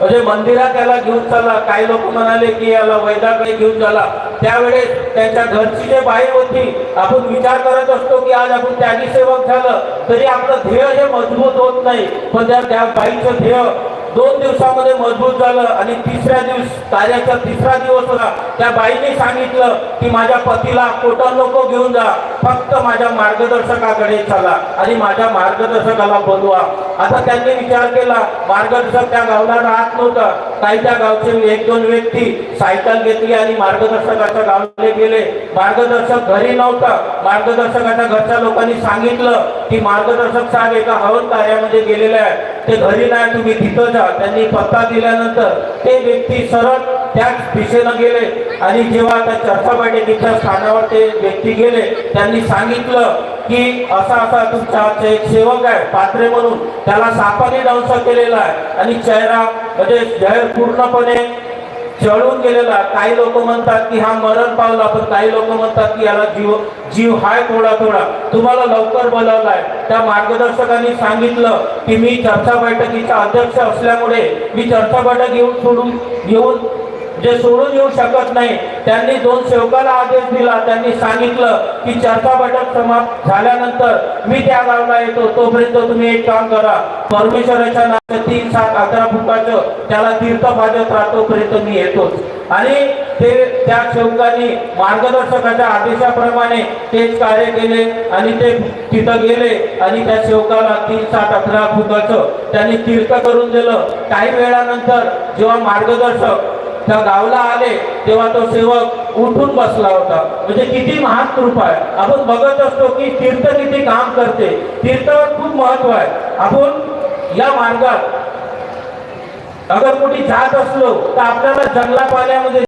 म्हणजे मंदिरात त्याला घेऊन चालला काही लोक म्हणाले की याला वैदाकडे घेऊन झाला त्यावेळेस त्यांच्या घरची जे बाई होती आपण विचार करत असतो की आज आपण त्यागी सेवक झालं तरी आपलं ध्येय हे मजबूत होत नाही. पण त्या त्या बाईचं ध्येय दोन दिवसामध्ये मजबूत झालं आणि तिसऱ्या दिवस कार्याचा तिसरा दिवस होता. त्या बाईने सांगितलं की माझ्या पतीला कोटा नको घेऊन जा. फक्त माझ्या मार्गदर्शकाकडे चला आणि माझ्या मार्गदर्शकाला बोलवा. असा त्यांनी विचार केला. मार्गदर्शक त्या गावला राहत नव्हता. काही त्या गावचे एक दोन व्यक्ती सायकल घेतली आणि मार्गदर्शकाच्या गावले गेले. मार्गदर्शक घरी नव्हता. मार्गदर्शकाच्या घरच्या लोकांनी सांगितलं की मार्गदर्शक साहेब एका हवन कार्यामध्ये गेलेले आहे ते घरी नाही तुम्ही तिथं जा. त्यांनी पत्ता दिल्यानंतर ते व्यक्ती सरळ त्याच दिशेनं गेले. आणि जेव्हा त्या चर्चा बैठकीच्या स्थानावर ते व्यक्ती गेले त्यांनी सांगितलं की असा असा तुमचा एक सेवक आहे पात्रे म्हणून त्याला सापाने दंश केलेला आहे. आणि चेहरा म्हणजे जाहीर पूर्णपणे चळून गेलेला काही लोक म्हणतात की हा मरण पावला पण काही लोक म्हणतात की याला जीव जीव हाय थोडा थोडा. तुम्हाला लवकर बोलावलाय त्या मार्गदर्शकांनी सांगितलं की मी चर्चा बैठकीचा अध्यक्ष असल्यामुळे मी चर्चा बैठक येऊन सोडून येऊन जे सोडून येऊ शकत नाही त्यांनी दोन सेवकाला आदेश दिला त्यांनी सांगितलं की चर्चा बैठक समाप्त झाल्यानंतर मी त्या गावला येतो तोपर्यंत तुम्ही एक काम करा. परमेश्वराच्या नावाचं तीन सात अकरा फुटाचं त्याला तीर्थ भाजत राहतोपर्यंत मी येतोच. आणि ते त्या सेवकांनी मार्गदर्शकाच्या आदेशाप्रमाणे तेच कार्य केले आणि ते तिथं गेले आणि त्या सेवकाला तीन सात अकरा फुटाचं त्यांनी तीर्थ करून दिलं. काही वेळानंतर जेव्हा मार्गदर्शक त्या गावला आले तेव्हा तो सेवक उठून बसला होता. म्हणजे किती महान कृपा आहे. आपण बघत असतो की तीर्थ किती काम करते. तीर्थावर खूप महत्त्व आहे. आपण या मार्गात अगर कुठे जात असलो तर आपल्याला जंगला पाण्यामध्ये